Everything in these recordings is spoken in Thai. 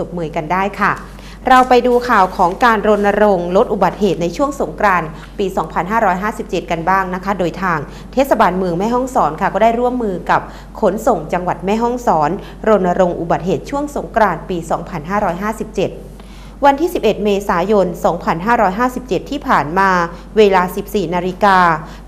สบมือกันได้ค่ะ เราไปดูข่าวของการรณรงค์ลดอุบัติเหตุในช่วงสงกรานต์ปี 2557 กันบ้างนะคะ โดยทางเทศบาลเมืองแม่ฮ่องสอนค่ะ ก็ได้ร่วมมือกับขนส่งจังหวัดแม่ฮ่องสอน รณรงค์อุบัติเหตุช่วงสงกรานต์ปี 2557 วันที่ 11 เมษายน 2557 ที่ผ่านมา เวลา 14 นาฬิกา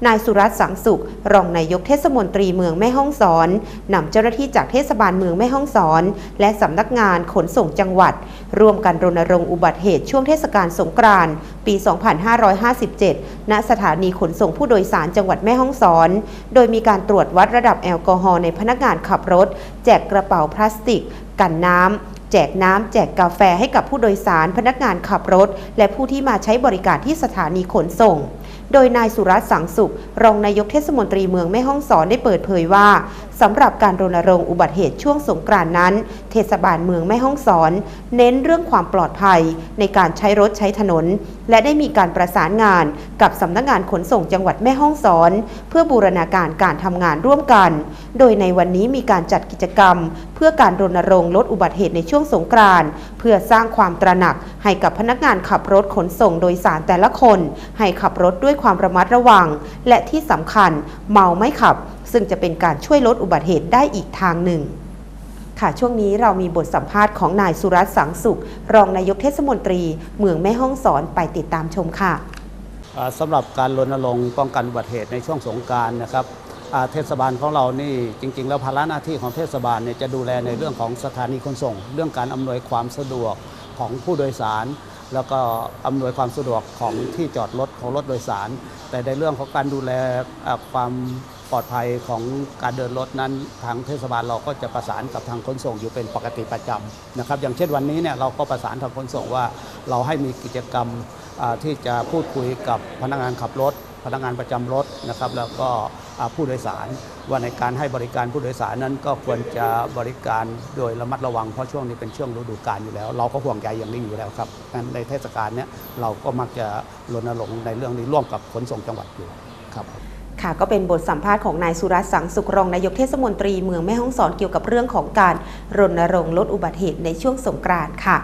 นายสุรัตน์สังสุข รองนายกเทศมนตรีเมืองแม่ฮ่องสอนนำเจ้าหน้าที่จากเทศบาลเมืองแม่ฮ่องสอน และสำนักงานขนส่งจังหวัด ร่วมกันรณรงค์อุบัติเหตุช่วงเทศกาลสงกรานต์ปี 2557 ณ สถานีขนส่งผู้โดยสารจังหวัดแม่ฮ่องสอน โดยมีการตรวจวัดระดับแอลกอฮอล์ในพนักงานขับรถ แจกกระเป๋าพลาสติก กันน้ำ จกน้ำแจกกาแฟให้กับผู้โดยสารพนักงานขับรถ และผู้ที่มาใช้บริการที่สถานีขนส่ง โดยนายสุรัตน์สังสุข รองนายกเทศมนตรีเมืองแม่ฮ่องสอนได้เปิดเผยว่าสำหรับการรณรงค์อุบัติเหตุช่วงสงกรานนั้น เทศบาลเมืองแม่ฮ่องสอน เน้นเรื่องความปลอดภัยในการใช้รถใช้ถนน และได้มีการประสานงานกับสำนักงานขนส่งจังหวัดแม่ฮ่องสอน เพื่อบูรณาการการทำงานร่วมกัน โดยในวันนี้มีการจัดกิจกรรม เพื่อการรณรงค์ลดอุบัติเหตุในช่วงสงกรานต์เพื่อสร้างความตระหนักให้กับพนักงานขับรถขนส่งโดยสารแต่ละคน ให้ขับรถด้วยความระมัดระวัง และที่สำคัญเมาไม่ขับ ซึ่งจะเป็นการช่วยลดอุบัติเหตุได้อีกทางหนึ่ง ค่ะช่วงนี้เรามีบทสัมภาษณ์ของนายสุรัตน์สังสุข รองนายกเทศมนตรี เมืองแม่ฮ่องสอนไปติดตามชมค่ะอ่าสำหรับการรณรงค์ป้องกันอุบัติเหตุในช่วงสงการนะครับเทศบาลของเรานี่จริง ๆ แล้วภาระหน้าที่ของเทศบาลเนี่ยจะดูแลในเรื่องของสถานีขนส่ง เรื่องการอำนวยความสะดวกของผู้โดยสาร แล้วก็อำนวยความสะดวกของที่จอดรถของรถโดยสาร แต่ในเรื่องของการดูแลความ ปลอดภัยของการเดินรถนั้น ทางเทศบาลเราก็จะประสานกับทางขนส่งอยู่เป็นปกติประจำนะครับ อย่างเช่นวันนี้เนี่ยเราก็ประสานทางขนส่งว่า เราให้มีกิจกรรมที่จะพูดคุยกับพนักงานขับรถ พนักงานประจำรถนะครับ แล้วก็ผู้โดยสาร ว่าในการให้บริการผู้โดยสารนั้นก็ควรจะบริการโดยระมัดระวังเพราะช่วงนี้เป็นช่วงฤดูกาลอยู่แล้ว เราก็ห่วงใยอย่างนี้อยู่แล้วครับในเทศกาลเนี้ยเราก็มักจะรณรงค์ในเรื่องนี้ร่วมกับขนส่งจังหวัดอยู่ครับ ค่ะก็เป็นบทสัมภาษณ์ของนายสุรัตน์สังสุกรองนายกเทศมนตรีเมืองแม่ฮ่องสอนเกี่ยวกับเรื่องของการรณรงค์ลดอุบัติเหตุในช่วงสงกรานต์ค่ะ